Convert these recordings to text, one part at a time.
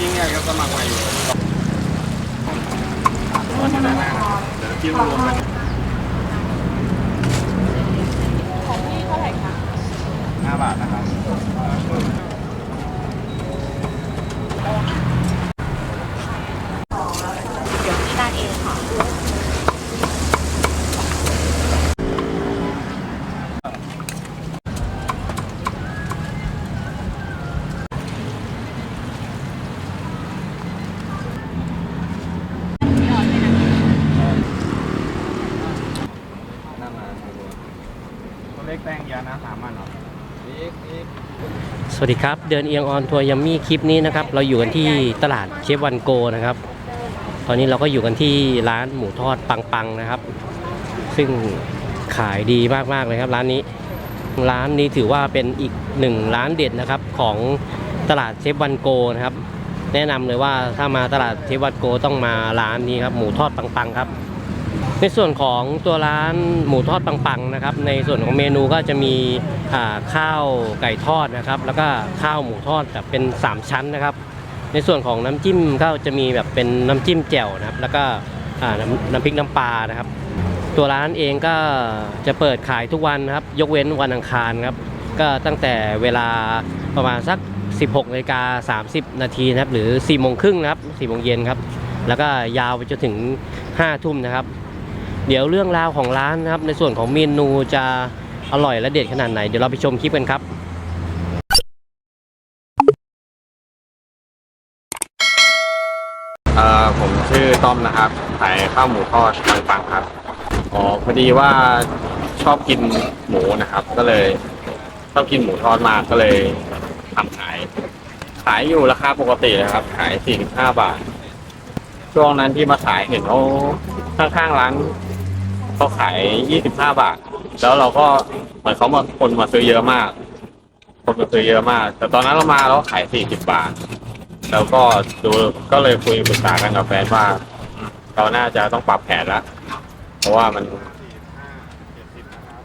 ยิ่งใหญ่ก็สมัครใหม่อยู่วันนี้นะเดี๋ยวจิ้มรวมกันของพี่เท่าไหร่คะห้าบาทนะครับเดี๋ยวพี่ได้เองค่ะ ตัวเล็กแป้งยานะสามันหรอสวัสดีครับ เดินเอียงออนทัวร์ยัมมี่คลิปนี้นะครับ เราอยู่กันที่ตลาดเชฟวันโกนะครับ ตอนนี้เราก็อยู่กันที่ร้านหมูทอดปังๆนะครับ ซึ่งขายดีมากๆเลยครับ ร้านนี้ร้านนี้ถือว่าเป็นอีกหนึ่งร้านเด็ดนะครับของตลาดเชฟวันโกนะครับ แนะนำเลยว่าถ้ามาตลาดเชฟวันโกต้องมาร้านนี้ครับหมูทอดปังๆครับ ในส่วนของตัวร้านหมูทอดปังๆนะครับ ในส่วนของเมนูก็จะมีข้าวไก่ทอดนะครับ แล้วก็ข้าวหมูทอดแบบเป็น 3 ชั้นนะครับ ในส่วนของน้ำจิ้มก็จะมีแบบเป็นน้ำจิ้มแจ่วนะครับ แล้วก็น้ำน้ำพริกน้ำปลานะครับ ตัวร้านเองก็จะเปิดขายทุกวันนะครับ ยกเว้นวันอังคารครับก็ตั้งแต่เวลาประมาณสัก 16นาฬิกา30 นาทีนะครับ หรือ4โมงครึ่งนะครับ4โมงเย็นครับ แล้วก็ยาวไปจนถึง5ทุ่มนะครับ เดี๋ยวเรื่องราวของร้านนะครับ ในส่วนของเมนูจะอร่อยและเด็ดขนาดไหน เดี๋ยวเราไปชมคลิปกันครับเอ่อผมชื่อต้อมนะครับขายข้าวหมูทอดปังๆครับอ๋อพอดีว่าชอบกินหมูนะครับ ก็เลยชอบกินหมูทอดมากก็เลยทำขาย ขายอยู่ราคาปกติเลยครับ ขาย 45 บาท ช่วงนั้นที่มาขายเห็นเขาข้างๆร้าน เขาขาย25บาท แล้วเราก็เหมือนเขามาคนมาซื้อเยอะมาก คนมาซื้อเยอะมาก แต่ตอนนั้นเรามาเราขาย40บาท แล้วก็ดูก็เลยคุยปรึกษากันกับแฟนว่าเราน่าจะต้องปรับแผนละเพราะว่ามัน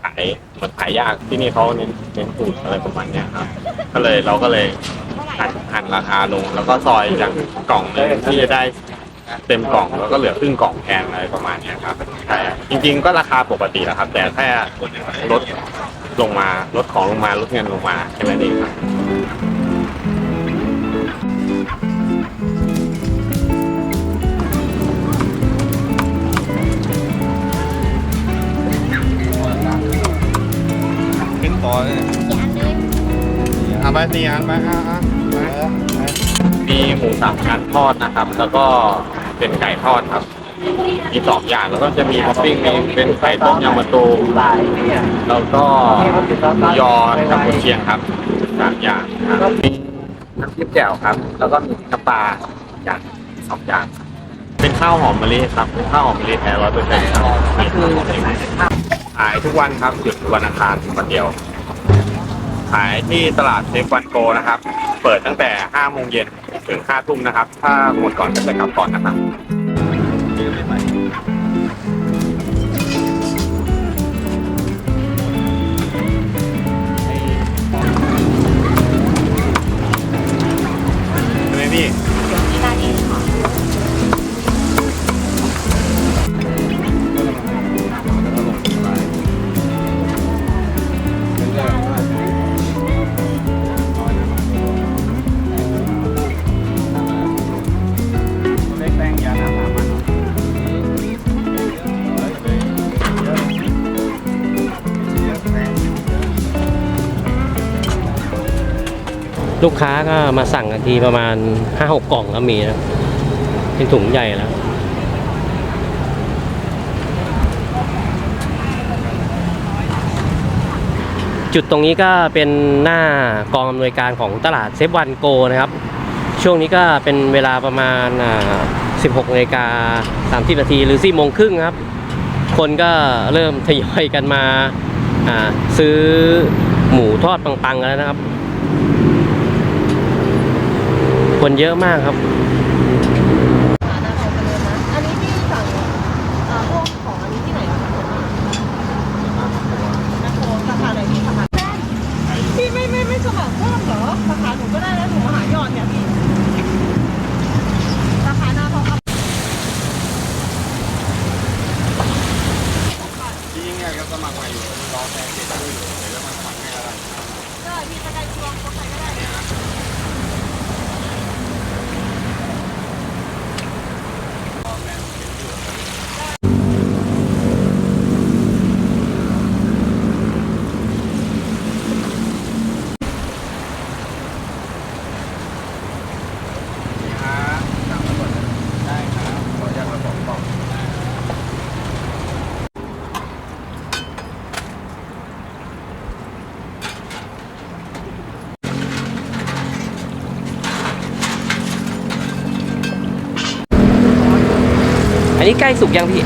ขายมันขายยากที่นี่เขาเน้นเน้นถูกอะไรประมาณเนี้ยครับก็เลยเราก็เลยหันหันราคาลง แล้วก็ซอยจากกล่องหนึงที่จะได้ เต็มกล่องแล้วก็เหลือครึ่งกล่องแทนอะไรประมาณเนี้ยครับใช่จริง ๆ ก็ราคาปกติแหละครับ แต่แค่ลดลงมาลดของลงมาลดเงินลงมาแค่นั้นเองครับขึ้นต่อเลยเอาไปสี่อันไปอะอะไป มีหมูสามชั้นทอดนะครับ แล้วก็เป็นไก่ทอดครับ มีสองอย่างแล้วก็จะมีท็อปปิ้งมีเป็นไข่ต้มยำมะตูมแล้วก็หมูยอกับกุนเชียงครับสามอย่างครับมีน้ำจิ้มแจ่วครับ แล้วก็มีน้ำปลาอย่างสองอย่าง เป็นข้าวหอมมะลิครับเป็นข้าวหอมมะลิแท้ร้อยเปอร์เซ็นต์ครับมีข้าวหอขายทุกวันครับหยุดวันอังคารวันเดียว ขายที่ตลาดเซฟวันโกนะครับ เปิดตั้งแต่5โมงเย็น ถึง5ทุ่มนะครับ ถ้าหมดก่อนก็จะกลับก่อนนะครับ ลูกค้าก็มาสั่งกันทีประมาณ5-6กกล่องก็มีนะเป็นถุงใหญ่แล้วจุดตรงนี้ก็เป็นหน้ากองอำนวยการของตลาดเซฟวันโกนะครับ ช่วงนี้ก็เป็นเวลาประมาณ 16นาฬิกา30นาทีหรือ4โมงครึ่งครับ คนก็เริ่มทยอยกันมาอ่าซื้อหมูทอดปังๆกันแล้วนะครับ คนเยอะมากครับอันนี้ที่สั่งเอ่กของอันนี้ที่ไหนอะคะนักโทษราคาไหนพี่สมัครแป้งพี่ไม่ไม่ไม่สมัครเพิ่มเหรอราคาหนูก็ได้แล้วหมาหายอดเนี่ยพี่ราคาหน้าทองคำจริงๆอยกจสมัครใหม่อยู่รอแฟนเด็กด้วอยู่เดี๋ยวมาสมัครให้ก็ได้ได้พี่ก็ได้ช่วงก็ใครก็ได้เนี่ย ล้สุกยังพี่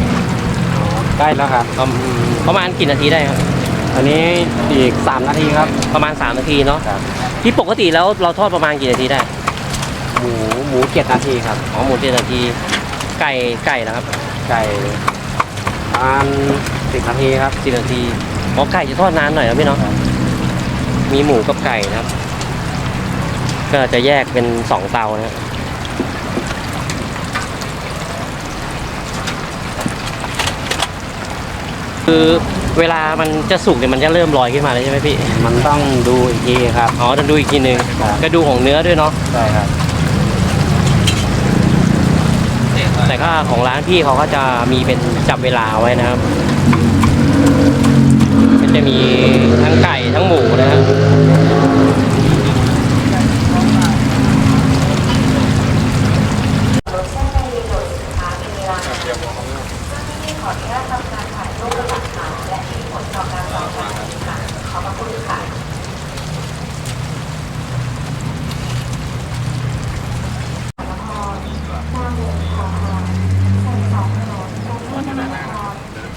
ใกล้แล้วครับอืมประมาณกี่นาทีได้ครับ อันนี้อีก 3 นาทีครับ ประมาณ 3 นาทีเนาะครับ ที่ปกติแล้วเราทอดประมาณกี่นาทีได้ หมูหมูเจ็ดนาทีครับ อ๋อหมูเจ็ดนาที ไก่ไก่นะครับไก่ประมาณสิบนาทีครับ สิบนาทีอ๋อไก่จะทอดนานหน่อยนะพี่เนาะมีหมูกับไก่นะครับ ก็จะแยกเป็นสองเตานะครับ คือเวลามันจะสุกเนี่ยมันจะเริ่มลอยขึ้นมาเลยใช่ไหมพี่ มันต้องดูอีกทีครับ อ๋อจะดูอีกทีหนึ่งครับก็ดูของเนื้อด้วยเนาะ ใช่ครับ แต่ก็ของร้านพี่เขาก็จะมีเป็นจับเวลาไว้นะครับก็จะมีทั้งไก่ทั้งหมูนะครับ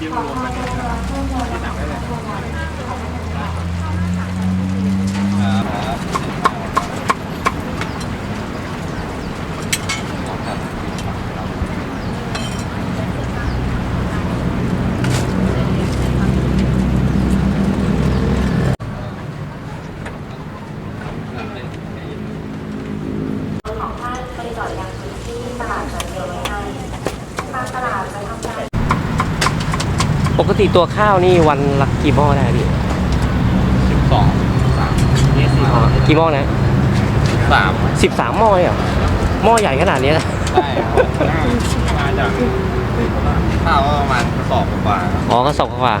好好我作工作了了 ติตัวข้าวนี่วันละกี่หม้อได้พี่สิบสองสามยี่สิบกี่หม้อนะสามสิบสามหม้อเลยเหรอหม้อใหญ่ขนาดนี้นะใช่ครับมาจากข้าวก็ประมาณกระสอบกว่าอ๋อกระสอบกว่า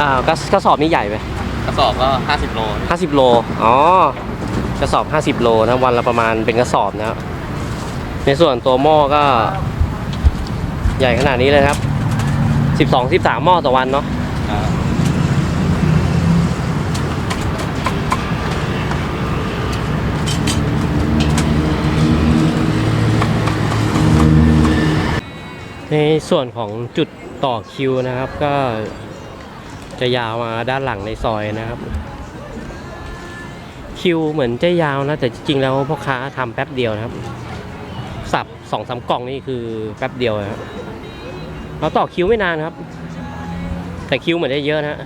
อ่ากระกระสอบนี้ใหญ่ไหมกระสอบก็ห้าสิบโลห้าสิบโลอ๋อกระสอบห้าสิบโลนะวันละประมาณเป็นกระสอบนะครับในส่วนตัวหม้อก็ ใหญ่ขนาดนี้เลยครับ สิบสองสิบสามหม้อต่อวันเนาะในส่วนของจุดต่อคิวนะครับ ก็จะยาวมาด้านหลังในซอยนะครับ คิวเหมือนจะยาวนะ แต่จริงๆแล้วพ่อค้าทำแป๊บเดียวนะครับ สับสองสามกล่องนี่คือแป๊บเดียวนะครับ เราต่อคิวไม่นานครับ แต่คิวเหมือนจะเยอะนะ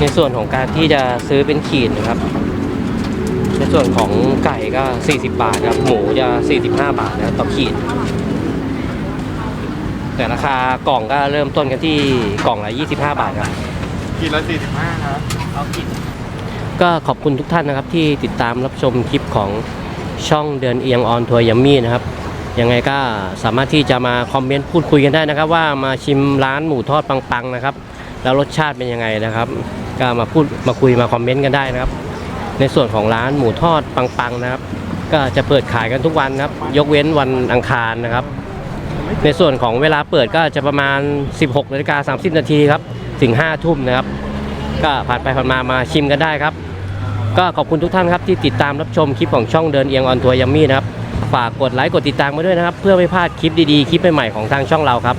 ในส่วนของการที่จะซื้อเป็นขีดนะครับ ในส่วนของไก่ก็ 40 บาทครับ หมูจะ 45 บาทนะครับต่อขีด แต่ราคากล่องก็เริ่มต้นกันที่กล่องละ 25 บาทครับ กินละสี่สิบห้าครับ เอากินก็ขอบคุณทุกท่านนะครับที่ติดตามรับชมคลิปของช่องเดินเอียงออนทัวร์ยัมมี่นะครับ ยังไงก็สามารถที่จะมาคอมเมนต์พูดคุยกันได้นะครับ ว่ามาชิมร้านหมูทอดปังๆนะครับ แล้วรสชาติเป็นยังไงนะครับ ก็มาพูดมาคุยมาคอมเมนต์กันได้นะครับ ในส่วนของร้านหมูทอดปังๆนะครับ ก็จะเปิดขายกันทุกวันนะครับ ยกเว้นวันอังคารนะครับ ในส่วนของเวลาเปิดก็จะประมาณ 16นาฬิกา30นาทีครับถึง5ทุ่มนะครับ ก็ผ่านไปผ่านมามาชิมกันได้ครับ ก็ขอบคุณทุกท่านครับที่ติดตามรับชมคลิปของช่องเดินเอียงออนทัวร์ยัมมี่นะครับฝากกดไลค์กดติดตามมาด้วยนะครับ เพื่อไม่พลาดคลิปดีๆ คลิปใหม่ๆของทางช่องเราครับ